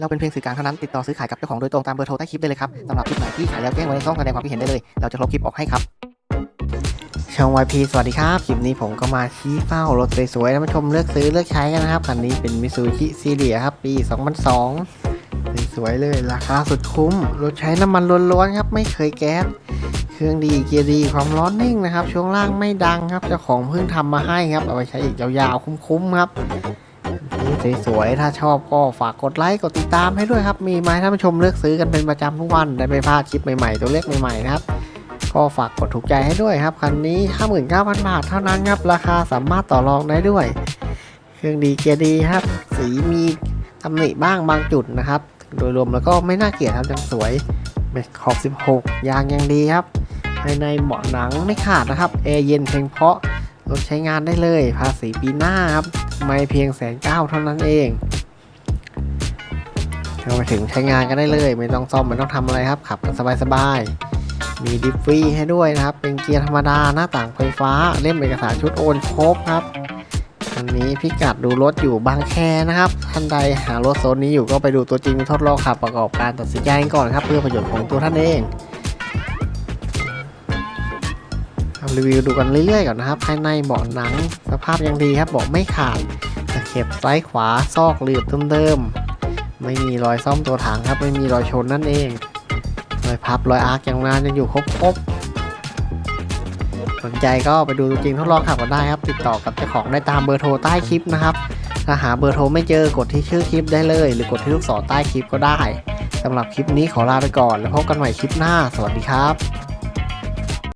เราเป็นเพียงสื่อกลางเท่านั้น ติดต่อซื้อขายกับเจ้าของโดยตรงตามเบอร์โทรใต้คลิปได้เลยครับสำหรับคลิปไหนที่ขายแล้วแจ้งไว้ในช่องแสดงความคิดเห็นได้เลย เราจะลบคลิปออกให้ครับช่อง YP สวัสดีครับ คลิปนี้ผมก็มาชี้เป้ารถสวยๆท่านผู้ชมเลือกซื้อเลือกใช้กันนะครับคันนี้เป็น Mitsubishi s e r i a ครับปี 2002 สวยๆเลย ราคาสุดคุ้ม รถใช้น้ำมันล้วนๆครับ ไม่เคยแก๊ส เครื่องดีเกียร์ดีความร้อนนิ่งนะครับ ช่วงล่างไม่ดังครับเจ้าของเพิ่งทำมาให้ครับ เอาไปใช้อีกยาวๆคุ้มๆครับ สวยๆ ถ้าชอบก็ฝากกดไลค์ กดติดตามให้ด้วยครับ มีไม้ท่านผู้ชมเลือกซื้อกันเป็นประจำทุกวัน ได้ไม่พลาดคลิปใหม่ๆ ตัวเลขใหม่ๆ นะครับ ก็ฝากกดถูกใจให้ด้วยครับ คันนี้ 59,000 บาทเท่านั้นครับ ราคาสามารถต่อรองได้ด้วย เครื่องดีเกียร์ดีครับ สีมีตำหนิบ้างบางจุดนะครับ โดยรวมแล้วก็ไม่น่าเกลียดครับยังสวยเม็ดขอบ 16 ยางยังดีครับ ภายในเบาะหนังไม่ขาดนะครับ แอร์เย็นเพียงเพราะ รถใช้งานได้เลย ภาษีปีหน้าครับ ไม่เพียงแสนเก้าเท่านั้นเองเข้าไปถึงใช้งานกันได้เลย ไม่ต้องซ่อมไม่ต้องทำอะไรครับ ขับกันสบายๆ มีดิฟฟรีให้ด้วยนะครับ เป็นเกียร์ธรรมดาหน้าต่างไฟฟ้า เล่มเอกสารชุดโอนครบครับอันนี้พิกัดดูรถอยู่บางแคนะครับ ท่านใดหารถโซนนี้อยู่ก็ไปดูตัวจริงทดลองขับประกอบการตัดสินใจก่อนครับ เพื่อประโยชน์ของตัวท่านเอง รีวิวดูกันเรื่อยๆก่อนนะครับ ภายในเบาะหนัง สภาพยังดีครับเบาะไม่ขาดตะเข็บซ้ายขวาซอกหลืบเดิมๆไม่มีรอยซ่อมตัวถังครับ ไม่มีรอยชนนั่นเองรอยพับรอยอาร์คยังนานยังอยู่ครบๆสนใจก็ไปดูจริงทดลองขับกันได้ครับ ติดต่อกับเจ้าของได้ตามเบอร์โทรใต้คลิปนะครับถ้าหาเบอร์โทรไม่เจอกดที่ชื่อคลิปได้เลย หรือกดที่ลูกศรใต้คลิปก็ได้สำหรับคลิปนี้ขอลาไปก่อน แล้วพบกันใหม่คลิปหน้า สวัสดีครับ